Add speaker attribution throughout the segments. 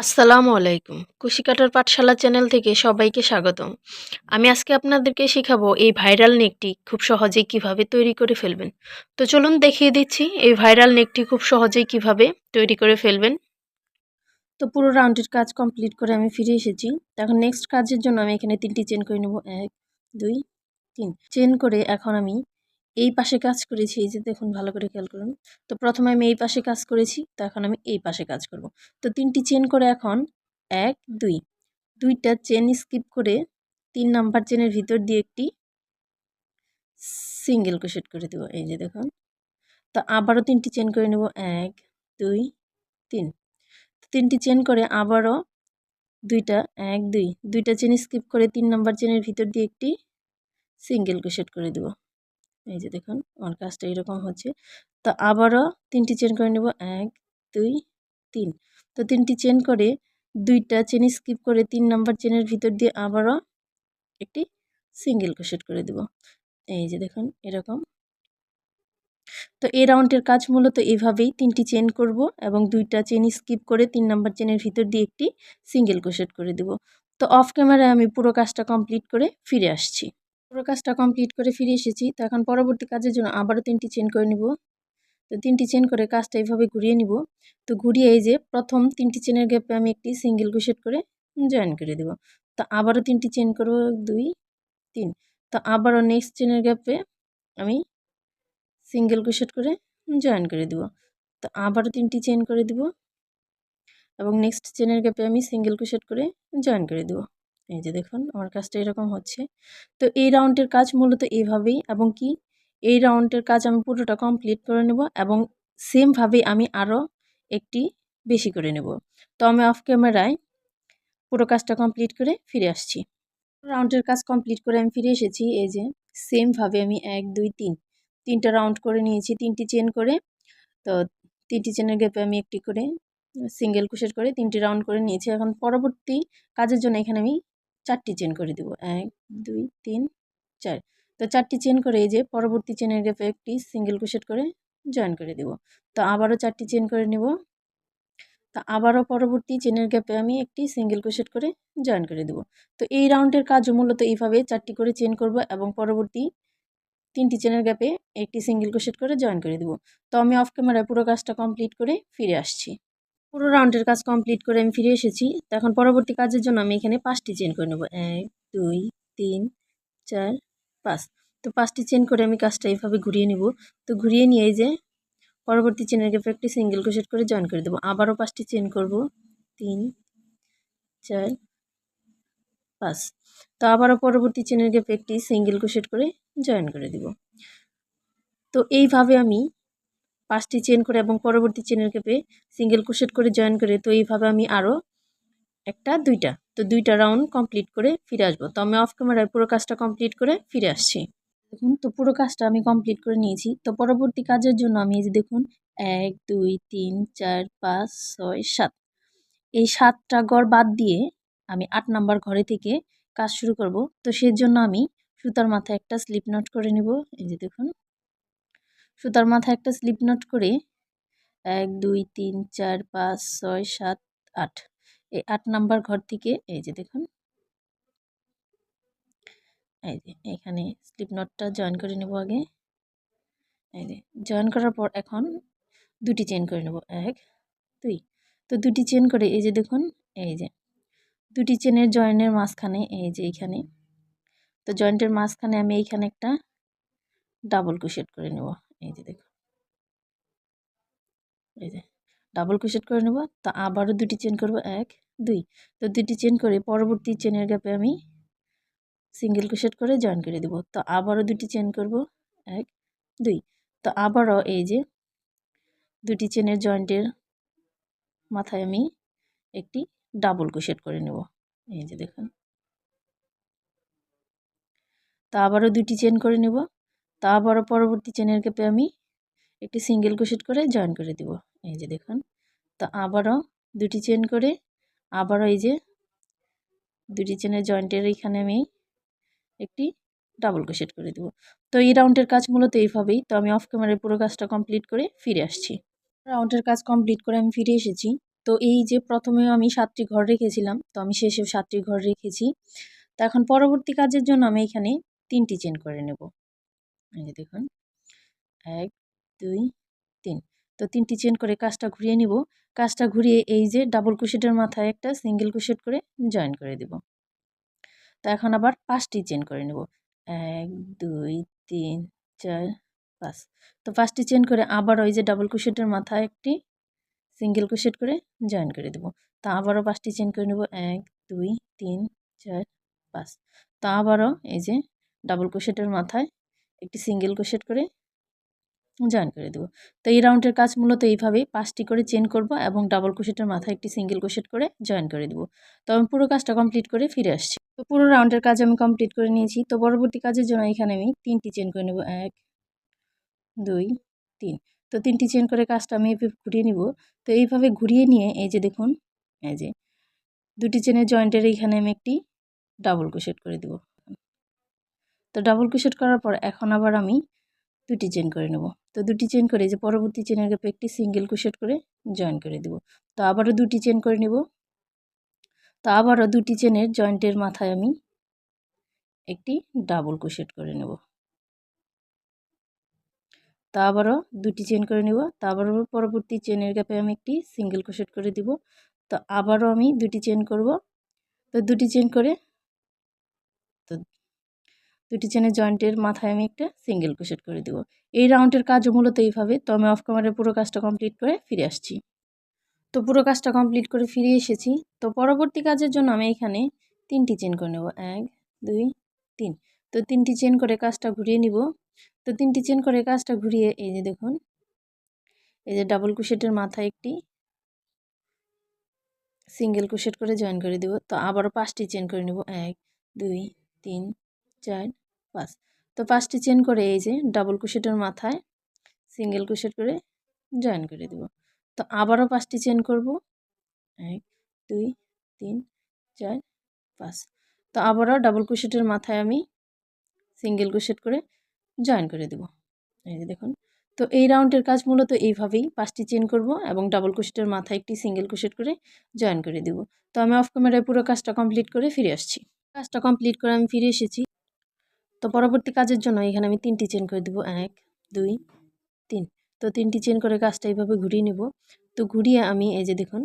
Speaker 1: আসসালামু আলাইকুম কুশিকাটার পাঠশালা চ্যানেল থেকে সবাইকে স্বাগতম আমি আজকে আপনাদেরকে শেখাবো এই ভাইরাল নেকটি খুব সহজেই কিভাবে তৈরি করে ফেলবেন তো চলুন দেখিয়ে দিচ্ছি এই ভাইরাল নেকটি খুব সহজেই কিভাবে তৈরি করে ফেলবেন তো পুরো রাউন্ডের কাজ কমপ্লিট করে আমি ফিরে এসেছি এখন নেক্সট কাজের জন্য আমি এখানে তিনটি চেন করে নেব এক দুই তিন চেন করে এখন আমি এই পাশে কাজ করেছি এই যে দেখুন ভালো করে খেয়াল করুন তো প্রথমে আমি এই পাশে কাজ করেছি তো এখন আমি এই পাশে কাজ করব তো তিনটি চেন করে এখন এক দুই দুইটা চেন স্কিপ করে তিন নাম্বার চেনের ভিতর দিয়ে একটি সিঙ্গেল কোশেট করে দেবো এই যে দেখুন তো আবারও তিনটি চেন করে নেব এক দুই তিন তিনটি চেন করে আবারও দুইটা এক দুই দুইটা চেন স্কিপ করে তিন নাম্বার চেনের ভিতর দিয়ে একটি সিঙ্গেল কোশেট করে দেবো এই যে দেখুন আমার কাজটা এরকম হচ্ছে তো আবারও তিনটি চেন করে নেব এক দুই তিন তো তিনটি চেন করে দুইটা চেন স্কিপ করে তিন নাম্বার চেনের ভিতর দিয়ে আবারও একটি সিঙ্গেল ক্রোশেট করে দেব এই যে দেখুন এরকম তো এই রাউন্ডের কাজ মূলত এভাবেই তিনটি চেন করব এবং দুইটা চেন স্কিপ করে তিন নম্বর চেনের ভিতর দিয়ে একটি সিঙ্গেল ক্রোশেট করে দেব তো অফ ক্যামেরায় আমি পুরো কাজটা কমপ্লিট করে ফিরে আসছি পুরো কাজটা কমপ্লিট করে ফিরে এসেছি তো এখন পরবর্তী কাজের জন্য আবারও তিনটি চেন করে নিব তো তিনটি চেন করে কাজটা এইভাবে ঘুরিয়ে নিব তো ঘুরিয়ে এই যে প্রথম তিনটি চেনের গ্যাপে আমি একটি সিঙ্গেল ঘুষেট করে জয়েন করে দেব তো আবারও তিনটি চেন করব দুই তিন তো আবারও নেক্সট চেনের গ্যাপে আমি সিঙ্গেল ঘুষেট করে জয়েন করে দেব তো আবারও তিনটি চেন করে দেব এবং নেক্সট চেনের গ্যাপে আমি সিঙ্গেল ঘুষেট করে জয়েন করে দেব এই যে দেখুন আমার কাজটা এরকম হচ্ছে তো এই রাউন্ডের কাজ মূলত এইভাবেই এবং কি এই রাউন্ডের কাজ আমি পুরোটা কমপ্লিট করে নেব এবং সেমভাবেই আমি আরও একটি বেশি করে নেব তো আমি অফ ক্যামেরায় পুরো কাজটা কমপ্লিট করে ফিরে আসছি রাউন্ডের কাজ কমপ্লিট করে আমি ফিরে এসেছি এই যে সেমভাবে আমি এক দুই তিন তিনটা রাউন্ড করে নিয়েছি তিনটি চেন করে তো তিনটি চেনের গ্যাপে আমি একটি করে সিঙ্গেল কুশের করে তিনটি রাউন্ড করে নিয়েছি এখন পরবর্তী কাজের জন্য এখানে আমি চারটি চেন করে দেবো এক দুই তিন চার তো চারটি চেন করে এই যে পরবর্তী চেনের গ্যাপে একটি সিঙ্গেল ক্রোশেট করে জয়েন করে দেবো তো আবারও চারটি চেন করে নেব তো আবারও পরবর্তী চেনের গ্যাপে আমি একটি সিঙ্গেল ক্রোশেট করে জয়েন করে দেব তো এই রাউন্ডের কাজ মূলত এইভাবে চারটি করে চেন করব এবং পরবর্তী তিনটি চেনের গ্যাপে একটি সিঙ্গেল ক্রোশেট করে জয়েন করে দেব তো আমি অফ ক্যামেরায় পুরো কাজটা কমপ্লিট করে ফিরে আসছি পুরো রাউন্ডের কাজ কমপ্লিট করে আমি ফিরে এসেছি তো এখন পরবর্তী কাজের জন্য আমি এখানে পাঁচটি চেন করে নেবো এক দুই তিন চার পাঁচ তো পাঁচটি চেন করে আমি কাজটা এইভাবে ঘুরিয়ে নেব তো ঘুরিয়ে নিয়ে যে পরবর্তী চেনের গেপে একটি সিঙ্গেল ক্রোশেট করে জয়েন করে দেবো আবারও পাঁচটি চেন করব তিন চার পাঁচ তো আবারও পরবর্তী চেনের গেপে একটি সিঙ্গেল ক্রোশেট করে জয়েন করে দেবো তো এইভাবে আমি পাঁচটি চেন করে এবং পরবর্তী চেনের কেপে সিঙ্গেল ক্রোশেট করে জয়েন করে তো এইভাবে আমি আরও একটা দুইটা তো দুইটা রাউন্ড কমপ্লিট করে ফিরে আসবো তো আমি অফ ক্যামেরায় পুরো কাজটা কমপ্লিট করে ফিরে আসছি দেখুন তো পুরো কাজটা আমি কমপ্লিট করে নিয়েছি তো পরবর্তী কাজের জন্য আমি এই যে দেখুন এক দুই তিন চার পাঁচ ছয় সাত এই সাতটা গড় বাদ দিয়ে আমি আট নাম্বার ঘরে থেকে কাজ শুরু করব তো সেজন্য আমি সুতার মাথায় একটা স্লিপ নট করে নেব এই যে দেখুন সুতার মাথা একটা স্লিপ নট করে এক দুই তিন চার পাঁচ ছয় সাত আট এই আট নাম্বার ঘর থেকে এই যে দেখুন এই যে এখানে স্লিপ নটটা জয়েন করে নেব আগে এই যে জয়েন করার পর এখন দুটি চেন করে নেব এক দুই তো দুটি চেন করে এই যে দেখুন এই যে দুটি চেনের জয়েন্টের মাঝখানে এই যে এইখানে তো জয়েন্টের মাঝখানে আমি এইখানে একটা ডাবল কুশেট করে নেব এই যে দেখো এই যে ডাবল ক্রোশেট করে নেব তা আবারও দুটি চেন করব এক দুই তো দুটি চেন করে পরবর্তী চেনের গ্যাপে আমি সিঙ্গেল ক্রোশেট করে জয়েন করে দেব তো আবারও দুটি চেন করব এক দুই তো আবারও এই যে দুটি চেনের জয়েন্টের মাথায় আমি একটি ডাবল ক্রোশেট করে নেব এই যে দেখুন তা আবারও দুটি চেন করে নেব তা পরবর্তী চেনের গ্যাপে আমি একটি সিঙ্গেল ক্রোশেট করে জয়েন করে দেবো এই যে দেখুন তো আবারও দুটি চেন করে আবারও এই যে দুটি চেনের জয়েন্টের এখানে আমি একটি ডাবল ক্রোশেট করে দেব তো এই রাউন্ডের কাজ মূলত এইভাবেই তো আমি অফ ক্যামেরায় পুরো কাজটা কমপ্লিট করে ফিরে আসছি রাউন্ডের কাজ কমপ্লিট করে আমি ফিরে এসেছি তো এই যে প্রথমে আমি সাতটি ঘর রেখেছিলাম তো আমি সেসব সাতটি ঘর রেখেছি তো এখন পরবর্তী কাজের জন্য আমি এখানে তিনটি চেন করে নেব এই যে দেখুন এক দুই তিন তো তিনটি চেন করে কাজটা ঘুরিয়ে নিব কাজটা ঘুরিয়ে এই যে ডাবল কুশেটের মাথায় একটা সিঙ্গেল কুশেট করে জয়েন করে দেব তো এখন আবার পাঁচটি চেন করে নেব এক দুই তিন চার পাঁচ তো পাঁচটি চেন করে আবার ওই যে ডাবল কুশেটের মাথায় একটি সিঙ্গেল কুশেট করে জয়েন করে দেব তা আবারও পাঁচটি চেন করে নেব এক দুই তিন চার পাঁচ তা আবারও এই যে ডাবল কুশেটের মাথায় একটি সিঙ্গেল ক্রোশেট করে জয়েন করে দেবো তো এই রাউন্ডের কাজ মূলত এইভাবেই পাঁচটি করে চেন করব এবং ডাবল ক্রোশেটের মাথায় একটি সিঙ্গেল ক্রোশেট করে জয়েন করে দেবো তো আমি পুরো কাজটা কমপ্লিট করে ফিরে আসছি তো পুরো রাউন্ডের কাজ আমি কমপ্লিট করে নিয়েছি তো পরবর্তী কাজের জন্য এখানে আমি তিনটি চেন করে নেব এক দুই তিন তো তিনটি চেন করে কাজটা আমি এভাবে ঘুরিয়ে নিব তো এইভাবে ঘুরিয়ে নিয়ে এই যে দেখুন এই যে দুটি চেনের জয়েন্টের এইখানে আমি একটি ডাবল ক্রোশেট করে দেবো তো ডাবল ক্রোশেট করার পর এখন আবার আমি দুটি চেন করে নেব তো দুটি চেন করে যে পরবর্তী চেনের গ্যাপে একটি সিঙ্গেল ক্রোশেট করে জয়েন করে দেব তো আবারও দুটি চেন করে নেব তো আবারও দুটি চেনের জয়েন্টের মাথায় আমি একটি ডাবল ক্রোশেট করে নেব তা আবারও দুটি চেন করে নেব তা আবারও পরবর্তী চেনের গ্যাপে আমি একটি সিঙ্গেল ক্রোশেট করে দিব তো আবারও আমি দুটি চেন করব তো দুটি চেন করে দুটি চেনের জয়েন্টের মাথায় আমি একটা সিঙ্গেল ক্রোশেট করে দেবো এই রাউন্ডের কাজও মূলত এইভাবে তো আমি অফ কামারের পুরো কাজটা কমপ্লিট করে ফিরে আসছি তো পুরো কাজটা কমপ্লিট করে ফিরে এসেছি তো পরবর্তী কাজের জন্য আমি এখানে তিনটি চেন করে নেব এক দুই তিন তো তিনটি চেন করে কাজটা ঘুরিয়ে নিব তো তিনটি চেন করে কাজটা ঘুরিয়ে এই যে দেখুন এই যে ডাবল ক্রোশেটের মাথায় একটি সিঙ্গেল ক্রোশেট করে জয়েন করে দেব তো আবারও পাঁচটি চেন করে নেব এক দুই তিন চার বাস তো পাঁচটি চেন করে এই যে ডাবল কুশেটের মাথায় সিঙ্গেল কুশেট করে জয়েন করে দেব তো আবারও পাঁচটি চেন করব এক দুই তিন চার পাঁচ তো আবারও ডাবল কুশেটের মাথায় আমি সিঙ্গেল কুশেট করে জয়েন করে দেব এই যে দেখুন তো এই রাউন্ডের কাজ মূলত এইভাবেই পাঁচটি চেন করব এবং ডাবল কুশেটের মাথায় একটি সিঙ্গেল কুশেট করে জয়েন করে দেব তো আমি অফ ক্যামেরায় পুরো কাজটা কমপ্লিট করে ফিরে আসছি কাজটা কমপ্লিট করে আমি ফিরে এসেছি তো পরবর্তী কাজের জন্য এখানে আমি তিনটি চেন করে দেবো এক দুই তিন তো তিনটি চেন করে কাজটা এইভাবে ঘুরিয়ে নেব তো ঘুরিয়ে আমি এই যে দেখুন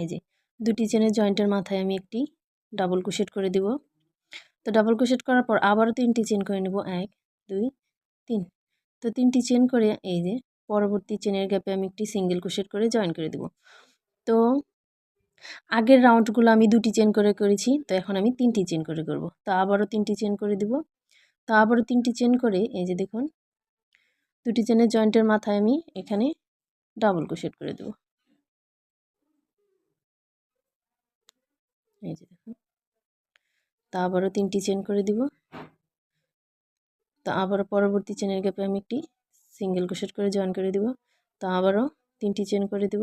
Speaker 1: এই যে দুটি চেনের জয়েন্টের মাথায় আমি একটি ডাবল কুশেট করে দিব তো ডাবল কুশেট করার পর আবারও তিনটি চেন করে নেব এক দুই তিন তো তিনটি চেন করে এই যে পরবর্তী চেনের গ্যাপে আমি একটি সিঙ্গেল কুশেট করে জয়েন করে দেব তো আগের রাউন্ডগুলো আমি দুটি চেন করে করেছি তো এখন আমি তিনটি চেন করে করব তো আবারও তিনটি চেন করে দিব তো আবারও তিনটি চেন করে এই যে দেখুন দুটি চেনের জয়েন্টের মাথায় আমি এখানে ডাবল কোশেট করে দেব এই যে দেখুন তা আবারও তিনটি চেন করে দিব তা আবারও পরবর্তী চেনের গ্যাপে আমি একটি সিঙ্গেল কোশেট করে জয়েন করে দিব তা আবারও তিনটি চেন করে দিব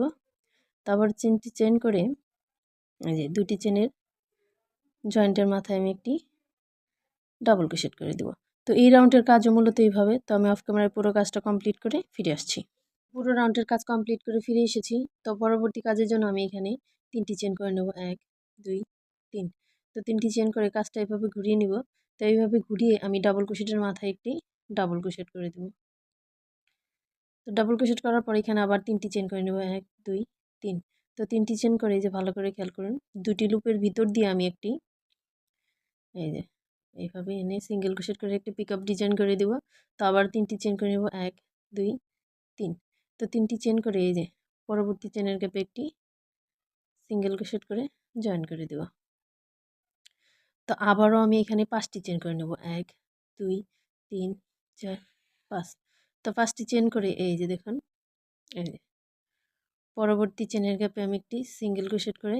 Speaker 1: তারপর তিনটি চেন করে এই যে দুটি চেনের জয়েন্টের মাথায় আমি একটি ডাবল ক্রোশেট করে দেবো তো এই রাউন্ডের কাজও মূলত এইভাবে তো আমি অফ ক্যামেরায় পুরো কাজটা কমপ্লিট করে ফিরে আসছি পুরো রাউন্ডের কাজ কমপ্লিট করে ফিরে এসেছি তো পরবর্তী কাজের জন্য আমি এখানে তিনটি চেন করে নেব এক দুই তিন তো তিনটি চেন করে কাজটা এইভাবে ঘুরিয়ে নিব তো এইভাবে ঘুরিয়ে আমি ডাবল ক্রোশেটের মাথায় একটি ডাবল ক্রোশেট করে দেব তো ডাবল ক্রোশেট করার পর এখানে আবার তিনটি চেন করে নেব এক দুই তিন তো তিনটি চেন করে এই যে ভালো করে খেয়াল করুন দুটি লুপের ভিতর দিয়ে আমি একটি এই যে এইভাবে এনে সিঙ্গেল ক্রোশেট করে একটি পিক ডিজাইন করে দেব তো আবার তিনটি চেন করে নেব এক দুই তিন তো তিনটি চেন করে এই যে পরবর্তী চেনের গ্যাপে একটি সিঙ্গেল ক্রোশেট করে জয়েন করে দেব তো আবারও আমি এখানে পাঁচটি চেন করে নেব এক দুই তিন চার পাঁচ তো পাঁচটি চেন করে এই যে দেখুন এই যে পরবর্তী চেনের গ্যাপে আমি একটি সিঙ্গেল ক্রোশেট করে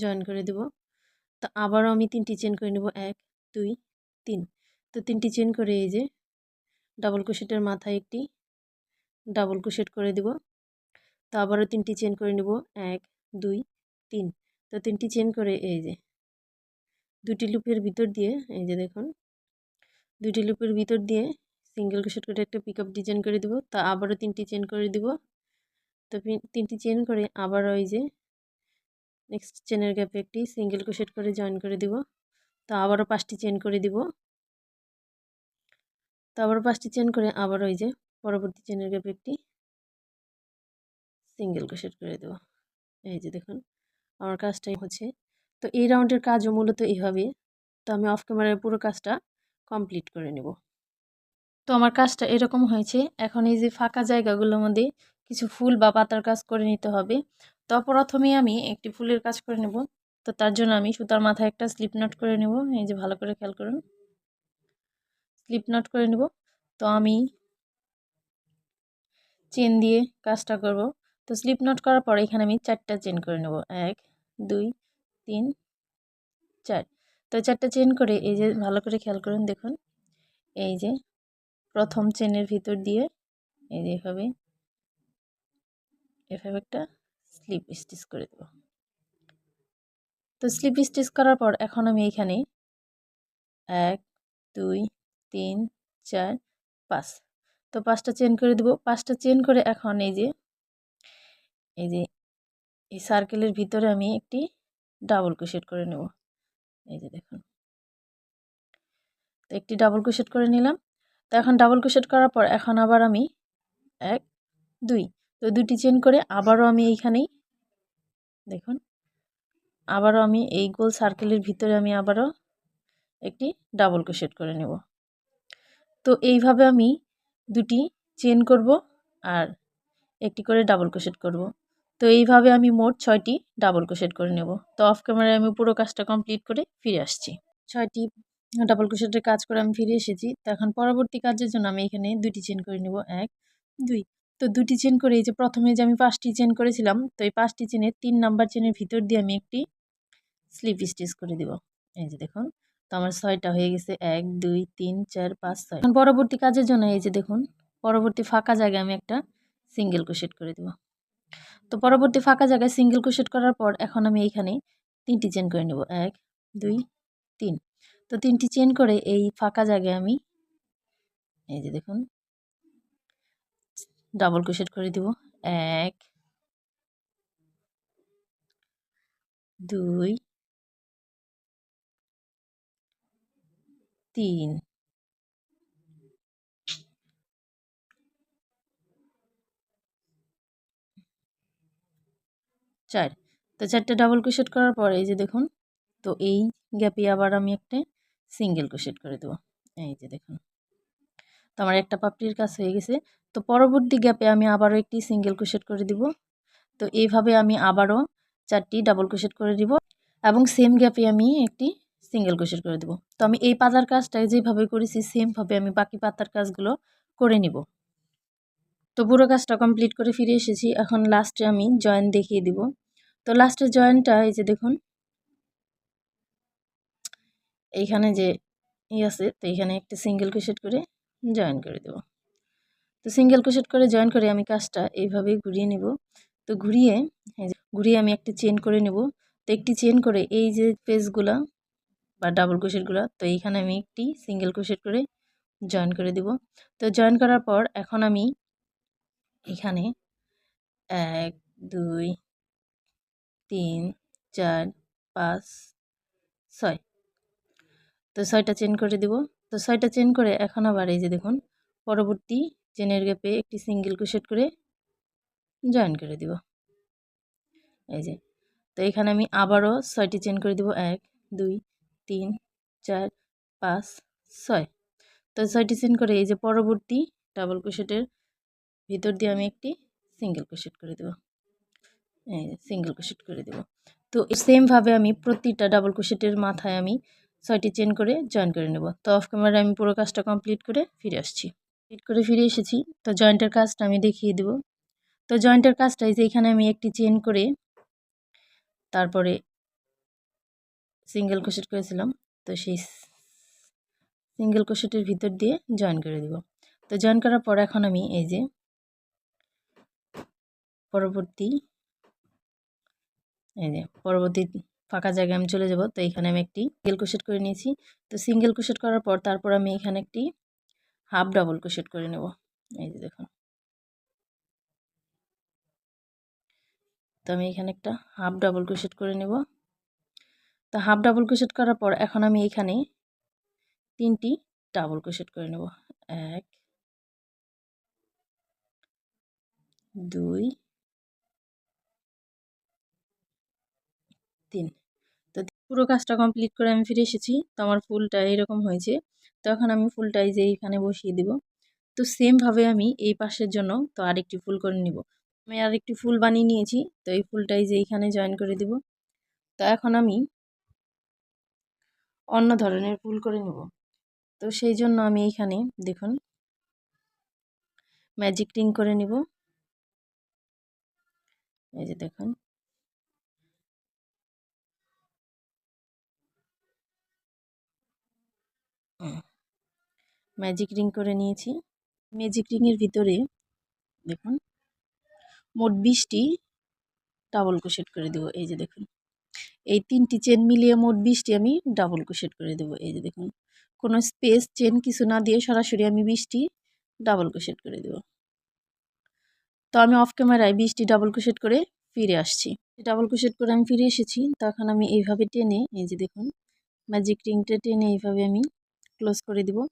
Speaker 1: জয়েন করে দেব তো আবারও আমি তিনটি চেন করে নেব এক দুই তিন তো তিনটি চেন করে এই যে ডাবল ক্রোশেটের মাথায় একটি ডাবল ক্রোশেট করে দেব তো আবারও তিনটি চেন করে নেব এক দুই তিন তো তিনটি চেন করে এই যে দুটি লুপের ভিতর দিয়ে এই যে দেখুন দুটি লুপের ভিতর দিয়ে সিঙ্গেল ক্রোশেট করে একটা পিক আপ ডিজাইন করে দেব তা আবারও তিনটি চেন করে দেব তো তিনটি চেন করে আবার ওই যে নেক্সট চেনের গ্যাপে একটি সিঙ্গেল ক্রোশেট করে জয়েন করে দিব তো আবারও পাঁচটি চেন করে দিব তো আবারও পাঁচটি চেন করে আবার ওই যে পরবর্তী চেনের গ্যাপে একটি সিঙ্গেল ক্রোশেট করে দেব এই যে দেখুন আমার কাজটাই হচ্ছে তো এই রাউন্ডের কাজও মূলত এইভাবে তো আমি অফ ক্যামেরায় পুরো কাজটা কমপ্লিট করে নেব তো আমার কাজটা এরকম হয়েছে এখন এই যে ফাঁকা জায়গাগুলোর মধ্যে কিছু ফুল বা পাতার কাজ করে নিতে হবে তো প্রথমে আমি একটি ফুলের কাজ করে নেব তো তার জন্য আমি সুতার মাথায় একটা স্লিপ নট করে নেব এই যে ভালো করে খেয়াল করুন স্লিপ নট করে নেব তো আমি চেন দিয়ে কাজটা করব তো স্লিপ নট করার পর এখানে আমি চারটা চেন করে নেব এক দুই তিন চার তো চারটা চেন করে এই যে ভালো করে খেয়াল করুন দেখুন এই যে প্রথম চেনের ভিতর দিয়ে এই যে এভাবে এভাবে একটা স্লিপ স্টিচ করে দেব তো স্লিপ স্টিচ করার পর এখন আমি এখানে এক দুই তিন চার পাঁচ তো পাঁচটা চেন করে দেব পাঁচটা চেন করে এখন এই যে এই যে এই সার্কেলের ভিতরে আমি একটি ডাবল কুশেট করে নেব এই যে দেখুন তো একটি ডাবল কুশেট করে নিলাম তো এখন ডাবল কুশেট করার পর এখন আবার আমি এক দুই তো দুটি চেন করে আবারও আমি এইখানেই দেখুন আবারও আমি এই গোল সার্কেলের ভিতরে আমি আবারও একটি ডাবল ক্রোশেট করে নেব তো এইভাবে আমি দুটি চেন করব আর একটি করে ডাবল ক্রোশেট করব তো এইভাবে আমি মোট ছয়টি ডাবল ক্রোশেট করে নেব তো অফ ক্যামেরায় আমি পুরো কাজটা কমপ্লিট করে ফিরে আসছি ছয়টি ডাবল ক্রোশেটের কাজ করে আমি ফিরে এসেছি তো এখন পরবর্তী কাজের জন্য আমি এখানে দুটি চেন করে নেব এক দুই তো দুটি চেন করে এই যে প্রথমে যে আমি পাঁচটি চেন করেছিলাম তো এই পাঁচটি চেনের তিন নাম্বার চেনের ভিতর দিয়ে আমি একটি স্লিপ স্টিচ করে দিব এই যে দেখুন তো আমার ছয়টা হয়ে গেছে এক দুই তিন চার পাঁচ ছয় এখন পরবর্তী কাজের জন্য এই যে দেখুন পরবর্তী ফাঁকা জায়গায় আমি একটা সিঙ্গেল কুশেট করে দিব তো পরবর্তী ফাঁকা জায়গায় সিঙ্গেল কুশেট করার পর এখন আমি এইখানে তিনটি চেন করে নেব এক দুই তিন তো তিনটি চেন করে এই ফাঁকা জায়গায় আমি এই যে দেখুন ডাবল ক্রোশেট করে দিব এক
Speaker 2: দুই তিন
Speaker 1: চার তো চারটে ডাবল ক্রোশেট করার পরে এই যে দেখুন তো এই গ্যাপে আবার আমি একটা সিঙ্গেল ক্রোশেট করে দেবো এই যে দেখুন তো আমার একটা পাপড়ির কাজ হয়ে গেছে তো পরবর্তী গ্যাপে আমি আবারও একটি সিঙ্গেল ক্রোশেট করে দিব তো এইভাবে আমি আবারও চারটি ডাবল ক্রোশেট করে দিব এবং সেম গ্যাপে আমি একটি সিঙ্গেল ক্রোশেট করে দেব তো আমি এই পাতার কাজটা যেভাবে করেছি সেমভাবে আমি বাকি পাতার কাজগুলো করে নিব তো পুরো কাজটা কমপ্লিট করে ফিরে এসেছি এখন লাস্টে আমি জয়েন দেখিয়ে দিব তো লাস্টে জয়েনটা এই যে দেখুন এইখানে যে ই আছে তো এইখানে একটা সিঙ্গেল ক্রোশেট করে জয়েন করে দেব তো সিঙ্গেল ক্রোশেট করে জয়েন করে আমি কাজটা এইভাবেই ঘুরিয়ে নেব তো ঘুরিয়ে ঘুরিয়ে আমি একটি চেন করে নেব তো একটি চেন করে এই যে পেজগুলা বা ডাবল ক্রোশেটগুলো তো এইখানে আমি একটি সিঙ্গেল ক্রোশেট করে জয়েন করে দেব তো জয়েন করার পর এখন আমি এখানে এক দুই তিন চার পাঁচ ছয় তো ছয়টা চেন করে দেবো তো ছয়টা চেন করে এখন আবার এই যে দেখুন পরবর্তী চেনের গ্যাপে একটি সিঙ্গেল ক্রোশেট করে জয়েন করে দিব এই যে তো এখানে আমি আবারও ছয়টি চেন করে দিব এক দুই তিন চার পাঁচ ছয় তো ছয়টি চেন করে এই যে পরবর্তী ডাবল ক্রোশেটের ভিতর দিয়ে আমি একটি সিঙ্গেল ক্রোশেট করে দেব সিঙ্গেল ক্রোশেট করে দেব তো সেমভাবে আমি প্রতিটা ডাবল ক্রোশেটের মাথায় আমি ছয়টি চেন করে জয়েন করে নেব তো অফ ক্যামেরা আমি পুরো কাজটা কমপ্লিট করে ফিরে আসছি কমপ্লিট করে ফিরে এসেছি তো জয়েন্টের কাজটা আমি দেখিয়ে দেব তো জয়েন্টের কাজটা এই যে এখানে আমি একটি চেন করে তারপরে সিঙ্গেল কোশেট করেছিলাম তো সেই সিঙ্গেল কোশেটের ভিতর দিয়ে জয়েন করে দেবো তো জয়েন করার পর এখন আমি এই যে পরবর্তী এই যে পরবর্তী ফাঁকা জায়গায় আমি চলে যাবো তো এখানে আমি একটি সিঙ্গেল ক্রোশেট করে নিয়েছি তো সিঙ্গেল ক্রোশেট করার পর তারপর আমি এখানে একটি হাফ ডাবল ক্রোশেট করে নেব এই যে দেখুন তো আমি এখানে একটা হাফ ডাবল ক্রোশেট করে নেব তো হাফ ডাবল ক্রোশেট করার পর এখন আমি এখানে তিনটি ডাবল ক্রোশেট করে নেব এক দুই তিন পুরো কাজটা কমপ্লিট করে আমি ফিরে এসেছি তো আমার ফুলটা এরকম হয়েছে তো এখন আমি ফুলটাই যে এইখানে বসিয়ে দিব তো সেমভাবে আমি এই পাশের জন্য তো আরেকটি ফুল করে নিব আমি আরেকটি ফুল বানিয়ে নিয়েছি তো এই ফুলটাই যে এইখানে জয়েন করে দিব তো এখন আমি অন্য ধরনের ফুল করে নেব তো সেই জন্য আমি এইখানে দেখুন ম্যাজিক রিং করে নিব এই যে দেখুন ম্যাজিক রিং করে নিয়েছি ম্যাজিক রিংয়ের ভিতরে দেখুন মোট বিশটি ডাবল ক্রোশেট করে দেবো এই যে দেখুন এই তিনটি চেন মিলিয়ে মোট বিশটি আমি ডাবল ক্রোশেট করে দেবো এই যে দেখুন কোনো স্পেস চেন কিছু না দিয়ে সরাসরি আমি বিশটি ডাবল ক্রোশেট করে দেবো তো আমি অফ ক্যামেরায় বিশটি ডাবল ক্রোশেট করে ফিরে আসছি ডাবল ক্রোশেট করে আমি ফিরে এসেছি তখন আমি এইভাবে টেনে এই যে দেখুন ম্যাজিক রিংটা টেনে এইভাবে আমি ক্লোজ করে দেবো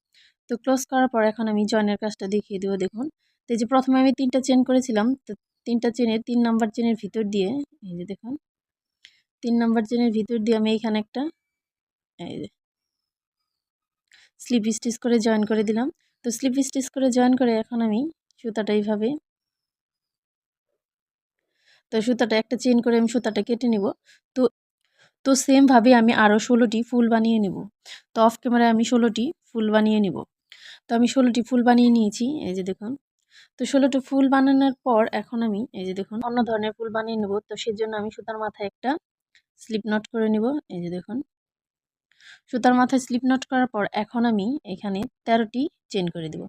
Speaker 1: তো ক্লোজ করার পর এখন আমি জয়েনের কাজটা দেখিয়ে দেবো দেখুন তো যে প্রথমে আমি তিনটা চেন করেছিলাম তো তিনটা চেনের তিন নাম্বার চেনের ভিতর দিয়ে এই যে দেখুন তিন নাম্বার চেনের ভিতর দিয়ে আমি এখানে একটা এই যে স্লিপ স্টিচ করে জয়েন করে দিলাম তো স্লিপ স্টিচ করে জয়েন করে এখন আমি সুতাটা এইভাবে তো সুতাটা একটা চেন করে আমি সুতাটা কেটে নিব তো তো সেমভাবে আমি আরও ষোলোটি ফুল বানিয়ে নিব তো অফ ক্যামেরায় আমি ষোলোটি ফুল বানিয়ে নিব তো আমি ষোলোটি ফুল বানিয়ে নিয়েছি এই যে দেখুন তো ষোলোটি ফুল বানানোর পর এখন আমি এই যে দেখুন অন্য ধরনের ফুল বানিয়ে নেব তো সেজন্য আমি সুতার মাথায় একটা স্লিপ নট করে নেব এই যে দেখুন সুতার মাথায় স্লিপ নট করার পর এখন আমি এখানে তেরোটি চেন করে দেব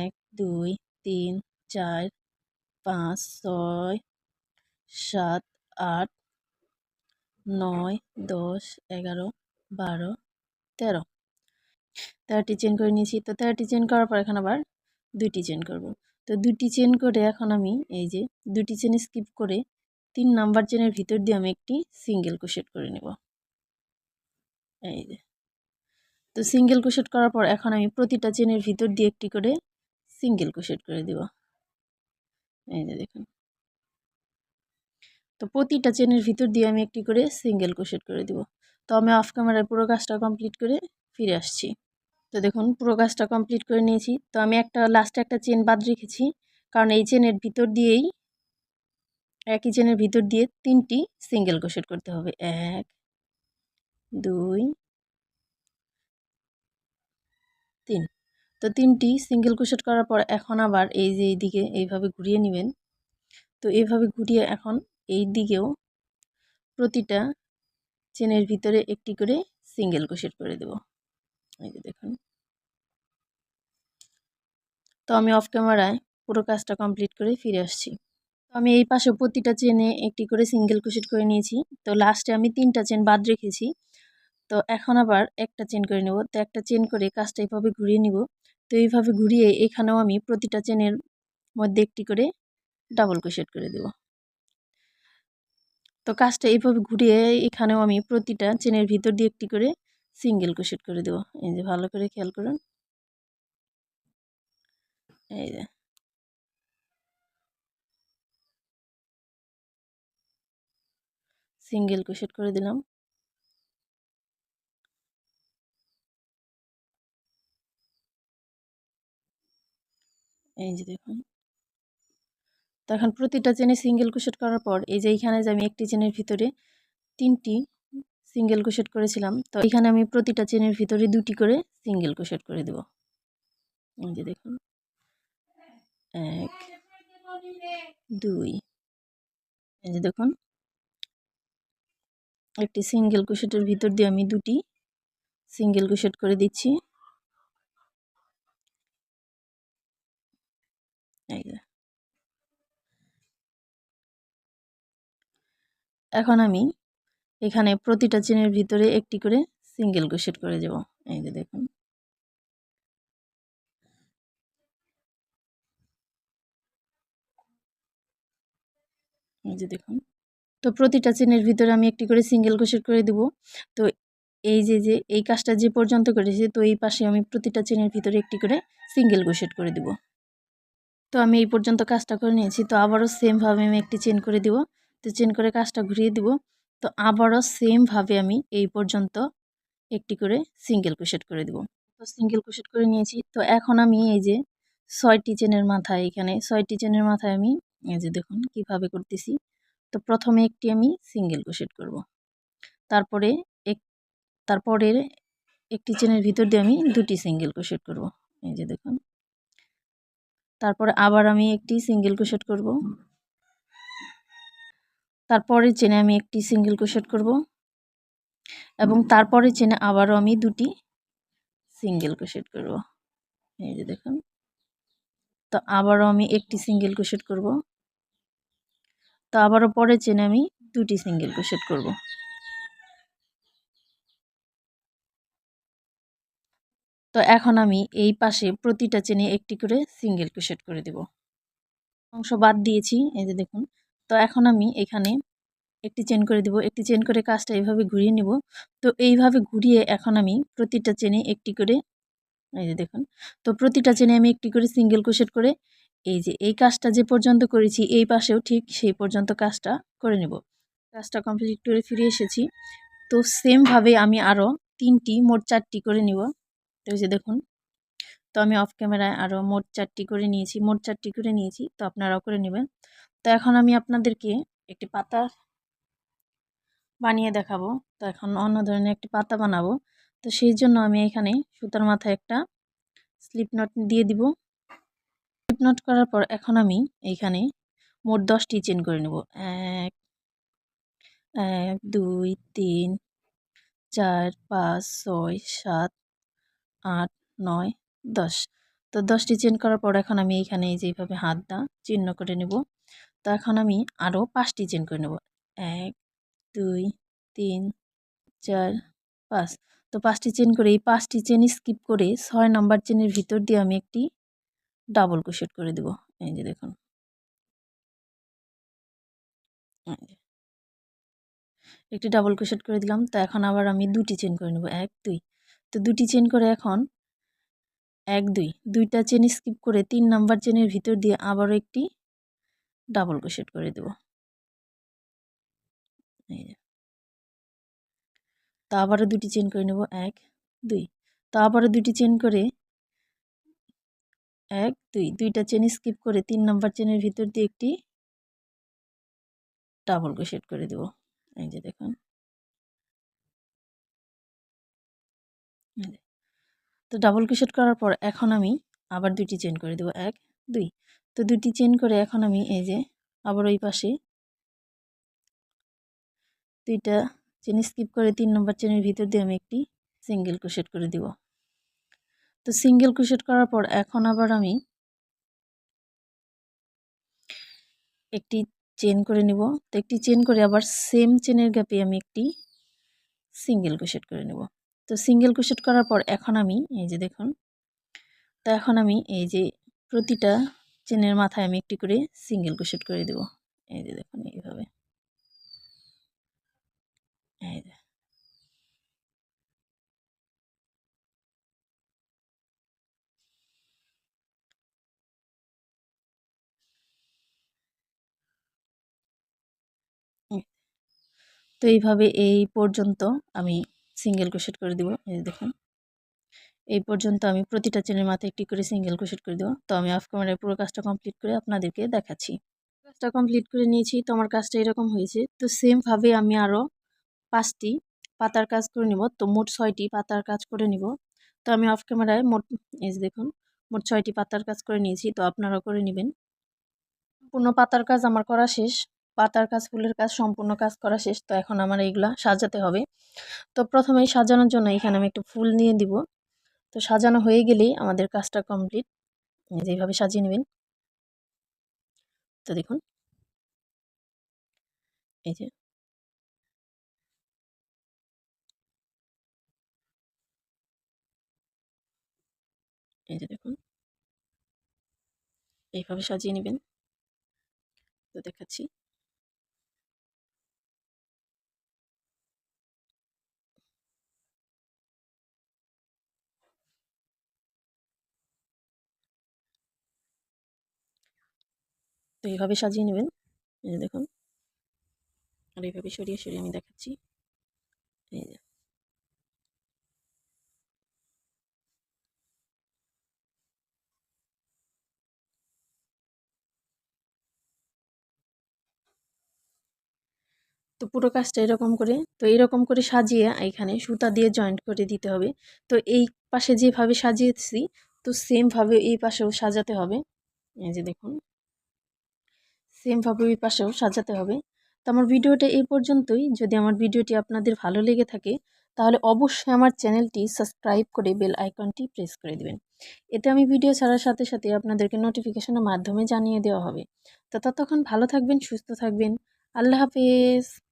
Speaker 1: এক দুই তিন চার পাঁচ ছয় সাত আট নয় দশ এগারো বারো তেরো তেরোটি চেন করে নিয়েছি তো তেরোটি চেন করার পর এখন আবার দুইটি চেন করব তো দুটি চেন করে এখন আমি এই যে দুটি চেন স্কিপ করে তিন নাম্বার চেনের ভিতর দিয়ে আমি একটি সিঙ্গেল কোশেট করে নেব এই যে তো সিঙ্গেল কোশেট করার পর এখন আমি প্রতিটা চেনের ভিতর দিয়ে একটি করে সিঙ্গেল কোশেট করে দেব এই যে দেখুন তো প্রতিটা চেনের ভিতর দিয়ে আমি একটি করে সিঙ্গেল কোশেট করে দিব তো আমি অফ ক্যামেরায় পুরো কাজটা কমপ্লিট করে ফিরে আসছি তো দেখুন পুরো কাজটা কমপ্লিট করে নিয়েছি তো আমি একটা লাস্টে একটা চেন বাদ রেখেছি কারণ এই চেনের ভিতর দিয়েই একই চেনের ভিতর দিয়ে তিনটি সিঙ্গেল ক্রোশেট করতে হবে এক দুই তিন তো তিনটি সিঙ্গেল ক্রোশেট করার পর এখন আবার এই যে এইদিকে এইভাবে ঘুরিয়ে নেবেন তো এইভাবে ঘুরিয়ে এখন এই দিকেও প্রতিটা চেনের ভিতরে একটি করে সিঙ্গেল ক্রোশেট করে দেবো এই যে দেখুন তো আমি অফ ক্যামেরায় পুরো কাজটা কমপ্লিট করে ফিরে আসছি তো আমি এই পাশে প্রতিটা চেনে একটি করে সিঙ্গেল কুশিট করে নিয়েছি তো লাস্টে আমি তিনটা চেন বাদ রেখেছি তো এখন আবার একটা চেন করে নেব তো একটা চেন করে কাজটা এইভাবে ঘুরিয়ে নিব তো এইভাবে ঘুরিয়ে এখানেও আমি প্রতিটা চেনের মধ্যে একটি করে ডাবল কুশেট করে দেব তো কাজটা এইভাবে ঘুরিয়ে এখানেও আমি প্রতিটা চেনের ভিতর দিয়ে একটি করে সিঙ্গেল কুশেট করে দেবো এই যে ভালো করে খেয়াল করুন এই যে
Speaker 2: সিঙ্গেল কুশেট করে দিলাম
Speaker 1: এই যে দেখুন তখন এখন প্রতিটা চেনে সিঙ্গেল কুশেট করার পর এই যে এইখানে যে আমি একটি চেনের ভিতরে তিনটি সিঙ্গেল ক্রোশেট করেছিলাম তো এখানে আমি প্রতিটা চেনের ভিতরে দুটি করে সিঙ্গেল ক্রোশেট করে দেব এই যে দেখুন এক দুই এই যে দেখুন একটি সিঙ্গেল ক্রোশেটের ভিতর দিয়ে আমি দুটি সিঙ্গেল ক্রোশেট করে দিচ্ছি এখন আমি এখানে প্রতিটা চেনের ভিতরে একটি করে সিঙ্গেল ক্রোশেট করে যাব এই যে দেখুন এই যে দেখুন তো প্রতিটা চেনের ভিতরে আমি একটি করে সিঙ্গেল ক্রোশেট করে দেব তো এই যে যে এই কাজটা যে পর্যন্ত করেছি তো এই পাশে আমি প্রতিটা চেনের ভিতরে একটি করে সিঙ্গেল ক্রোশেট করে দেব তো আমি এই পর্যন্ত কাজটা করে নিয়েছি তো আবারও সেমভাবে আমি একটি চেন করে দিব তো চেন করে কাজটা ঘুরিয়ে দিব তো আবারও সেমভাবে আমি এই পর্যন্ত একটি করে সিঙ্গেল ক্রোশেট করে দেব তো সিঙ্গেল ক্রোশেট করে নিয়েছি তো এখন আমি এই যে ছয়টি চেনের মাথায় এখানে ছয়টি চেনের মাথায় আমি এই যে দেখুন কিভাবে করতেছি তো প্রথমে একটি আমি সিঙ্গেল ক্রোশেট করব তারপরে এক তারপরে একটি চেনের ভিতর দিয়ে আমি দুটি সিঙ্গেল ক্রোশেট করব এই যে দেখুন তারপরে আবার আমি একটি সিঙ্গেল ক্রোশেট করব তারপরে চেনে আমি একটি সিঙ্গেল ক্রোশেট করব এবং তারপরে চেনে আবারও আমি দুটি সিঙ্গেল ক্রোশেট করব এই যে দেখুন তো আবারও আমি একটি সিঙ্গেল ক্রোশেট করব তো আবারও পরে চেনে আমি দুটি সিঙ্গেল ক্রোশেট করব তো এখন আমি এই পাশে প্রতিটা চেনে একটি করে সিঙ্গেল ক্রোশেট করে দেব অংশ বাদ দিয়েছি এই যে দেখুন তো এখন আমি এখানে একটি চেন করে দিব একটি চেন করে কাজটা এইভাবে ঘুরিয়ে নেব তো এইভাবে ঘুরিয়ে এখন আমি প্রতিটা চেনে একটি করে এই যে দেখুন তো প্রতিটা চেনে আমি একটি করে সিঙ্গেল কোশেট করে এই যে এই কাজটা যে পর্যন্ত করেছি এই পাশেও ঠিক সেই পর্যন্ত কাজটা করে নেব কাজটা কমপ্লিট করে ফিরে এসেছি তো সেমভাবে আমি আরও তিনটি মোট চারটি করে নিব তো এই যে দেখুন তো আমি অফ ক্যামেরায় আরও মোট চারটি করে নিয়েছি মোট চারটি করে নিয়েছি তো আপনারাও করে নেবেন তো এখন আমি আপনাদেরকে একটি পাতা বানিয়ে দেখাবো তো এখন অন্য ধরনের একটি পাতা বানাবো তো সেই জন্য আমি এখানে সুতার মাথায় একটা স্লিপ নট দিয়ে দিব স্লিপ নট করার পর এখন আমি এইখানে মোট দশটি চেন করে নেব এক এক দুই তিন চার পাঁচ ছয় সাত আট নয় দশ তো দশটি চেন করার পর এখন আমি এইখানে এই যেভাবে হাত দা চিহ্ন করে নেব তো এখন আমি আরও পাঁচটি চেন করে নেব এক দুই তিন চার পাঁচ তো পাঁচটি চেন করে এই পাঁচটি চেন স্কিপ করে ছয় নাম্বার চেনের ভিতর দিয়ে আমি একটি ডাবল কোশেট করে দেব এই যে দেখুন একটি ডাবল কোশেট করে দিলাম তো এখন আবার আমি দুটি চেন করে নেব এক দুই তো দুটি চেন করে এখন এক দুই দুইটা চেন স্কিপ করে তিন নাম্বার চেনের ভিতর দিয়ে আবারও একটি ডাবল ক্রোশেট করে দেব তা আবারও দুটি চেন করে নেব এক দুই তা আবারও দুটি চেন করে এক দুই দুইটা চেন স্কিপ করে তিন নাম্বার চেনের ভিতর দিয়ে একটি
Speaker 2: ডাবল ক্রোশেট করে দেব এই যে দেখুন তো ডাবল
Speaker 1: ক্রোশেট করার পর এখন আমি আবার দুইটি চেন করে দেবো এক দুই তো দুইটি চেন করে এখন আমি এই যে আবার ওই পাশে দুইটা চেন স্কিপ করে তিন নম্বর চেনের ভিতর দিয়ে আমি একটি সিঙ্গেল ক্রোশেট করে দিব তো সিঙ্গেল ক্রোশেট করার পর এখন আবার আমি একটি চেন করে নিব তো একটি চেন করে আবার সেম চেনের গ্যাপে আমি একটি সিঙ্গেল ক্রোশেট করে নেব তো সিঙ্গেল ক্রোশেট করার পর এখন আমি এই যে দেখুন তো এখন আমি এই যে প্রতিটা চেনের মাথায় আমি একটি করে সিঙ্গেল ক্রোশেট করে দেব এই যে দেখুন এইভাবে এই যে তো এইভাবে এই পর্যন্ত আমি সিঙ্গেল ক্রোশেট করে দিব এই দেখুন এই পর্যন্ত আমি প্রতিটা চেনের মাথায় একটি করে সিঙ্গেল ক্রোশেট করে দেবো তো আমি অফ ক্যামেরায় পুরো কাজটা কমপ্লিট করে আপনাদেরকে দেখাচ্ছি কাজটা কমপ্লিট করে নিয়েছি তো আমার কাজটা এরকম হয়েছে তো সেমভাবে আমি আরও পাঁচটি পাতার কাজ করে নিব তো মোট ছয়টি পাতার কাজ করে নিব তো আমি অফ ক্যামেরায় মোট এই দেখুন মোট ছয়টি পাতার কাজ করে নিয়েছি তো আপনারাও করে নেবেন পূর্ণ পাতার কাজ আমার করা শেষ পাতার কাজ ফুলের কাজ সম্পূর্ণ কাজ করা শেষ তো এখন আমার এইগুলো সাজাতে হবে তো প্রথমেই সাজানোর জন্য এখানে আমি একটু ফুল নিয়ে দিব তো সাজানো হয়ে গেলেই আমাদের কাজটা কমপ্লিট যেভাবে সাজিয়ে নেবেন
Speaker 2: তো দেখুন এই যে এই যে দেখুন এইভাবে সাজিয়ে নেবেন তো দেখাচ্ছি
Speaker 1: তো এইভাবে সাজিয়ে নেবেন
Speaker 2: এই দেখুন আর এইভাবে সরিয়ে সরিয়ে আমি দেখাচ্ছি এই যে
Speaker 1: তো পুরো কাজটা এরকম করে তো এরকম করে সাজিয়ে এখানে সুতা দিয়ে জয়েন্ট করে দিতে হবে তো এই পাশে যেভাবে সাজিয়েছি তো সেমভাবে এই পাশেও সাজাতে হবে এই যে দেখুন সেমভাবে ওই পাশেও সাজাতে হবে তো আমার ভিডিওটা এই পর্যন্তই যদি আমার ভিডিওটি আপনাদের ভালো লেগে থাকে তাহলে অবশ্যই আমার চ্যানেলটি সাবস্ক্রাইব করে বেল আইকনটি প্রেস করে দেবেন এতে আমি ভিডিও ছাড়ার সাথে সাথে আপনাদেরকে নোটিফিকেশনের মাধ্যমে জানিয়ে দেওয়া হবে তো ততক্ষণ ভালো থাকবেন সুস্থ থাকবেন আল্লাহ হাফেজ